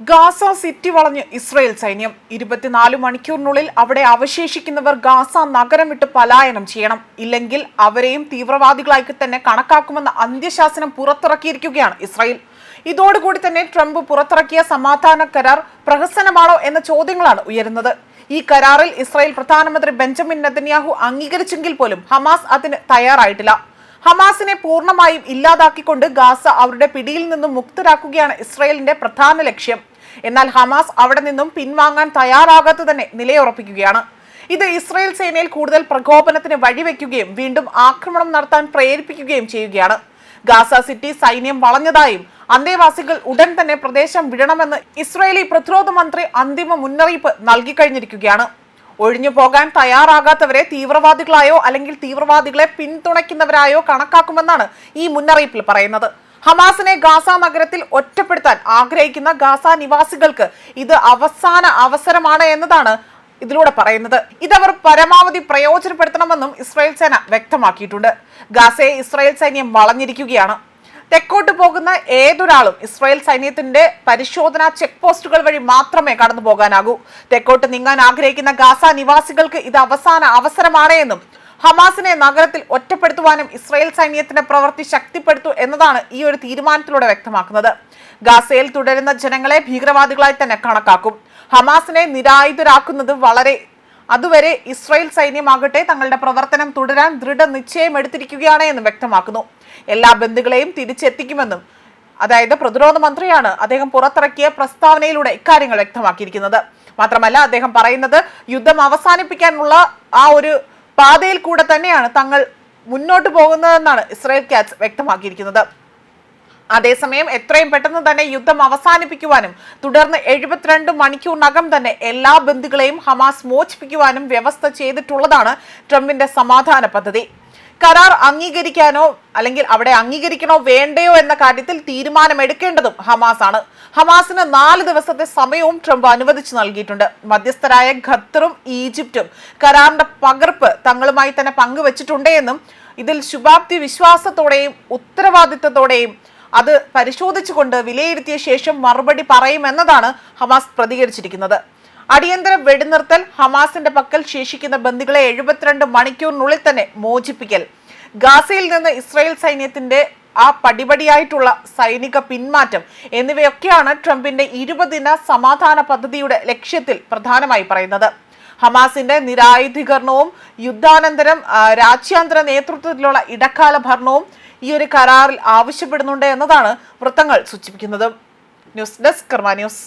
Gaza city വളഞ്ഞ് Israel സൈന്യം. ഇരുപത്തിനാല് മണിക്കൂറിനുള്ളിൽ അവിടെ അവശേഷിക്കുന്നവർ ഗാസ നഗരം വിട്ട് പലായനം ചെയ്യണം. ഇല്ലെങ്കിൽ അവരെയും തീവ്രവാദികളായി തന്നെ കണക്കാക്കുമെന്ന അന്ത്യശാസനം പുറത്തിറക്കിയിരിക്കുകയാണ് ഇസ്രയേൽ. ഇതോടുകൂടി തന്നെ ട്രംപ് പുറത്തിറക്കിയ സമാധാന കരാർ പ്രഹസനമാണോ എന്ന ചോദ്യങ്ങളാണ് ഉയരുന്നത്. ഈ കരാറിൽ ഇസ്രായേൽ പ്രധാനമന്ത്രി ബെഞ്ചമിൻ നെതന്യാഹു അംഗീകരിച്ചെങ്കിൽ പോലും ഹമാസ് അതിന് തയ്യാറായിട്ടില്ല. ഹമാസിനെ പൂർണമായും ഇല്ലാതാക്കിക്കൊണ്ട് ഗാസ അവരുടെ പിടിയിൽ നിന്നും മുക്തരാക്കുകയാണ് ഇസ്രയേലിന്റെ പ്രധാന ലക്ഷ്യം. എന്നാൽ ഹമാസ് അവിടെ നിന്നും പിൻവാങ്ങാൻ തയ്യാറാകാത്ത തന്നെ നിലയുറപ്പിക്കുകയാണ്. ഇത് ഇസ്രയേൽ സേനയിൽ കൂടുതൽ പ്രകോപനത്തിന് വഴിവെക്കുകയും വീണ്ടും ആക്രമണം നടത്താൻ പ്രേരിപ്പിക്കുകയും ചെയ്യുകയാണ്. ഗാസ സിറ്റി സൈന്യം വളഞ്ഞതായും അന്തേവാസികൾ ഉടൻ തന്നെ പ്രദേശം വിടണമെന്ന് ഇസ്രയേലി പ്രതിരോധ മന്ത്രി അന്തിമ മുന്നറിയിപ്പ് നൽകിക്കഴിഞ്ഞിരിക്കുകയാണ്. ഒഴിഞ്ഞു പോകാൻ തയ്യാറാകാത്തവരെ തീവ്രവാദികളായോ അല്ലെങ്കിൽ തീവ്രവാദികളെ പിന്തുണയ്ക്കുന്നവരായോ കണക്കാക്കുമെന്നാണ് ഈ മുന്നറിയിപ്പിൽ പറയുന്നത്. ഹമാസിനെ ഗാസ നഗരത്തിൽ ഒറ്റപ്പെടുത്താൻ ആഗ്രഹിക്കുന്ന ഗാസ നിവാസികൾക്ക് ഇത് അവസാന അവസരമാണ് എന്നതാണ് ഇതിലൂടെ പറയുന്നത്. ഇതവർ പരമാവധി പ്രയോജനപ്പെടുത്തണമെന്നും ഇസ്രായേൽ സേന വ്യക്തമാക്കിയിട്ടുണ്ട്. ഗാസയെ ഇസ്രായേൽ സൈന്യം വളഞ്ഞിരിക്കുകയാണ്. തെക്കോട്ട് പോകുന്ന ഏതൊരാളും ഇസ്രായേൽ സൈന്യത്തിന്റെ പരിശോധനാ ചെക്ക് പോസ്റ്റുകൾ വഴി മാത്രമേ കടന്നു പോകാനാകൂ. തെക്കോട്ട് നീങ്ങാൻ ആഗ്രഹിക്കുന്ന ഗാസ നിവാസികൾക്ക് ഇത് അവസാന അവസരമാണ് എന്നും ഹമാസിനെ നഗരത്തിൽ ഒറ്റപ്പെടുത്തുവാനും ഇസ്രായേൽ സൈന്യത്തിന്റെ പ്രവൃത്തി ശക്തിപ്പെടുത്തു എന്നതാണ് ഈ ഒരു തീരുമാനത്തിലൂടെ വ്യക്തമാക്കുന്നത്. ഗാസയിൽ തുടരുന്ന ജനങ്ങളെ ഭീകരവാദികളായി തന്നെ കണക്കാക്കും. ഹമാസിനെ നിരായുധരാക്കുന്നത് വളരെ അതുവരെ ഇസ്രായേൽ സൈന്യമാകട്ടെ തങ്ങളുടെ പ്രവർത്തനം തുടരാൻ ദൃഢനിശ്ചയം എടുത്തിരിക്കുകയാണ് എന്നും വ്യക്തമാക്കുന്നു. എല്ലാ ബന്ധുക്കളെയും തിരിച്ചെത്തിക്കുമെന്നും അതായത് പ്രതിരോധ മന്ത്രിയാണ് അദ്ദേഹം പുറത്തിറക്കിയ പ്രസ്താവനയിലൂടെ ഇക്കാര്യങ്ങൾ വ്യക്തമാക്കിയിരിക്കുന്നത്. മാത്രമല്ല അദ്ദേഹം പറയുന്നത് യുദ്ധം അവസാനിപ്പിക്കാനുള്ള ആ ഒരു പാതയിൽ കൂടെ തന്നെയാണ് തങ്ങൾ മുന്നോട്ട് പോകുന്നതെന്നാണ് ഇസ്രായേൽ ക്യാറ്റ്സ് വ്യക്തമാക്കിയിരിക്കുന്നത്. അതേസമയം എത്രയും പെട്ടെന്ന് തന്നെ യുദ്ധം അവസാനിപ്പിക്കുവാനും തുടർന്ന് എഴുപത്തിരണ്ട് മണിക്കൂറിനകം തന്നെ എല്ലാ ബന്ധുക്കളെയും ഹമാസ് മോചിപ്പിക്കുവാനും വ്യവസ്ഥ ചെയ്തിട്ടുള്ളതാണ് ട്രംപിന്റെ സമാധാന പദ്ധതി. കരാർ അംഗീകരിക്കാനോ അല്ലെങ്കിൽ അവിടെ അംഗീകരിക്കണോ വേണ്ടയോ എന്ന കാര്യത്തിൽ തീരുമാനമെടുക്കേണ്ടതും ഹമാസ് ആണ്. ഹമാസിന് നാല് ദിവസത്തെ സമയവും ട്രംപ് അനുവദിച്ചു നൽകിയിട്ടുണ്ട്. മധ്യസ്ഥരായ ഖത്തറും ഈജിപ്തും കരാറിന്റെ പകർപ്പ് തങ്ങളുമായി തന്നെ പങ്കുവച്ചിട്ടുണ്ട് എന്നും ഇതിൽ ശുഭാപ്തി വിശ്വാസത്തോടെയും ഉത്തരവാദിത്തത്തോടെയും അത് പരിശോധിച്ചുകൊണ്ട് വിലയിരുത്തിയ ശേഷം മറുപടി പറയുമെന്നതാണ് ഹമാസ് പ്രതികരിച്ചിരിക്കുന്നത്. അടിയന്തര വെടിനിർത്തൽ ഹമാസിന്റെ പക്കൽ ശേഷിക്കുന്ന ബന്ദികളെ എഴുപത്തിരണ്ട് മണിക്കൂറിനുള്ളിൽ തന്നെ മോചിപ്പിക്കൽ. ഗാസയിൽ നിന്ന് ഇസ്രായേൽ സൈന്യത്തിന്റെ ആ പടിപടിയായിട്ടുള്ള സൈനിക പിന്മാറ്റം എന്നിവയൊക്കെയാണ് ട്രംപിന്റെ ഇരുപതിന സമാധാന പദ്ധതിയുടെ ലക്ഷ്യത്തിൽ പ്രധാനമായി പറയുന്നത്. ഹമാസിന്റെ നിരായുധീകരണവും യുദ്ധാനന്തരം രാജ്യാന്തര നേതൃത്വത്തിലുള്ള ഇടക്കാല ഭരണവും ഈ ഒരു കരാറിൽ ആവശ്യപ്പെടുന്നുണ്ട് എന്നതാണ് വൃത്തങ്ങൾ സൂചിപ്പിക്കുന്നത്. News desk Karma news.